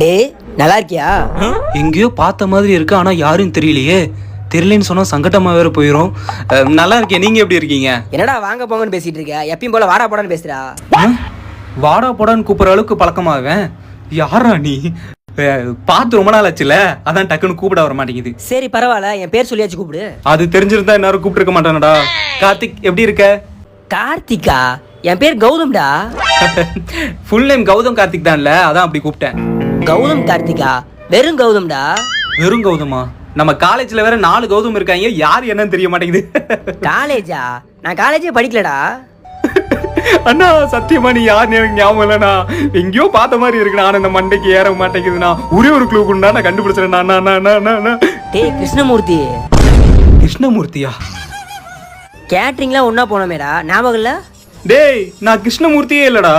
டேய் நல்லா இருக்கியா எங்கேயோ பார்த்த மாதிரி இருக்கு ஆனா யாரும் தெரியலையே. தெரியலன்னு சொன்னா சங்கட்டமா வேற போயிடும் நல்லா இருக்கேன் நீங்க எப்படி இருக்கீங்க? என்னடா வாங்க போங்கன்னு பேசிட்டு இருக்க எப்பயும் போல வாடா போடான்னு பேசுறா வாடா போடான்னு கூப்பிடுற அளவுக்கு பழக்கமாவேன். யாரா நீ? பார்த்து ரொம்ப நாள் ஆச்சுல அதான் டக்குன்னு கூப்பிட வர மாட்டேங்குது. சரி பரவாயில்ல. என் பேர் சொல்லியாச்சு கூப்பிடு. அது தெரிஞ்சிருந்தா எல்லாரும் கூப்பிட்டுருக்க மாட்டானடா. கார்த்திக் எப்படி இருக்க? கார்த்திகா? என் பேர் கௌதம்டா. ஃபுல் நேம் கௌதம் கார்த்திக் தான்ல அதான் அப்படி கூப்பிட்டேன். கௌதம் கார்த்திகா? வெறும் கௌதம்டா. வெறும் கௌதமா? நம்ம காலேஜ்ல வேற நாலு கௌதம் இருக்காங்க யார் என்னன்னு தெரிய மாட்டேங்குது. காலேஜா? நான் காலேஜே படிக்கலடா. அண்ணா சத்தியமா நீ யாருன்னு எனக்கு ஞாபகம் இல்லைண்ணா. எங்கேயோ பார்த்த மாதிரி இருக்குண்ணா. ஆனா இந்த மண்டைக்கு ஏற மாட்டேங்குதுண்ணா. ஒரே ஒரு க்ளூ கொண்டா நான் கண்டுபிடிச்சிடேன் அண்ணா, அண்ணா, அண்ணா. டேய் கிருஷ்ணமூர்த்தி. கிருஷ்ணமூர்த்தியா? கேட்ரிங்லாம் ஒண்ணா போனோமேடா. ஞாபகம் இல்ல? டேய் நான் கிருஷ்ணமூர்த்தியே இல்லடா.